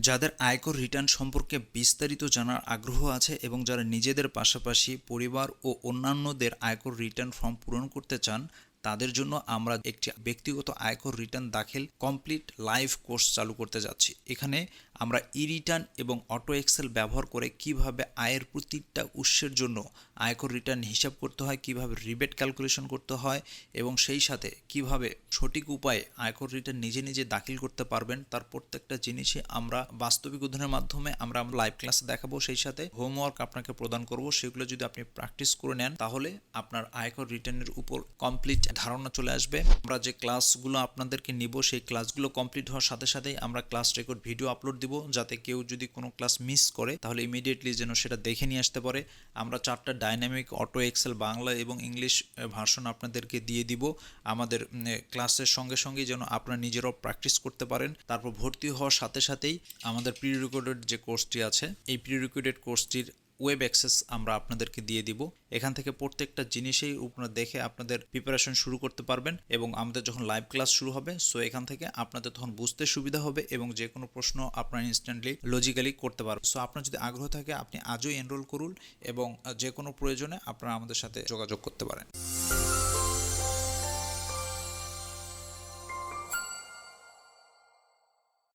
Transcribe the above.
যাদের আয়কর রিটার্ন সম্পর্কে বিস্তারিত জানার আগ্রহ আছে এবং যারা নিজেদের পাশাপাশি পরিবার ও অন্যান্যদের আয়কর রিটার্ন ফর্ম পূরণ করতে চান তাদের জন্য আমরা একটি ব্যক্তিগত আয়কর রিটার্ন দাখিল কমপ্লিট লাইভ কোর্স চালু করতে যাচ্ছি। এখানে আমরা ই রিটার্ন এবং অটো এক্সেল ব্যবহার করে কীভাবে আয়ের প্রতিটা উৎসের জন্য আয়কর রিটার্ন হিসাব করতে হয়, কীভাবে রিবেট ক্যালকুলেশন করতে হয় এবং সেই সাথে কীভাবে সঠিক উপায়ে আয়কর রিটার্ন নিজে নিজে দাখিল করতে পারবেন, তার প্রত্যেকটা জিনিসই আমরা বাস্তবিক উদাহরণের মাধ্যমে আমরা লাইভ ক্লাসে দেখাবো। সেই সাথে হোমওয়ার্ক আপনাকে প্রদান করব। সেগুলো যদি আপনি প্র্যাকটিস করে নেন, তাহলে আপনার আয়কর রিটার্নের উপর কমপ্লিট ধারণা চলে আসবে। আমরা যে ক্লাসগুলো আপনাদেরকে নিব, সেই ক্লাসগুলো কমপ্লিট হওয়ার সাথে সাথেই আমরা ক্লাস রেকর্ড ভিডিও আপলোড দিব, যাতে কেউ যদি কোনো ক্লাস মিস করে, তাহলে ইমিডিয়েটলি যেন সেটা দেখে নিয়ে আসতে পারে। আমরা চারটা ডাইনামিক অটো এক্সেল বাংলা এবং ইংলিশ ভার্সন আপনাদেরকে দিয়ে দিব। আমাদের ক্লাসের সঙ্গে সঙ্গে যেন আপনারা নিজেরাও প্র্যাকটিস করতে পারেন। তারপর ভর্তি হওয়ার সাথে সাথেই আমাদের প্রি রেকর্ডেড যে কোর্সটি আছে, এই প্রি রেকর্ডেড কোর্সটির ওয়েব অ্যাক্সেস আমরা আপনাদেরকে দিয়ে দিব। এখান থেকে প্রত্যেকটা জিনিসেই আপনারা দেখে আপনাদের প্রিপারেশন শুরু করতে পারবেন এবং আমাদের যখন লাইভ ক্লাস শুরু হবে সো এখান থেকে আপনাদের তখন বুঝতে সুবিধা হবে এবং যে কোনো প্রশ্ন আপনারা ইনস্ট্যান্টলি লজিক্যালি করতে পারবেন। সো আপনার যদি আগ্রহ থাকে, আপনি আজও এনরোল করুন এবং যে কোনো প্রয়োজনে আপনারা আমাদের সাথে যোগাযোগ করতে পারেন।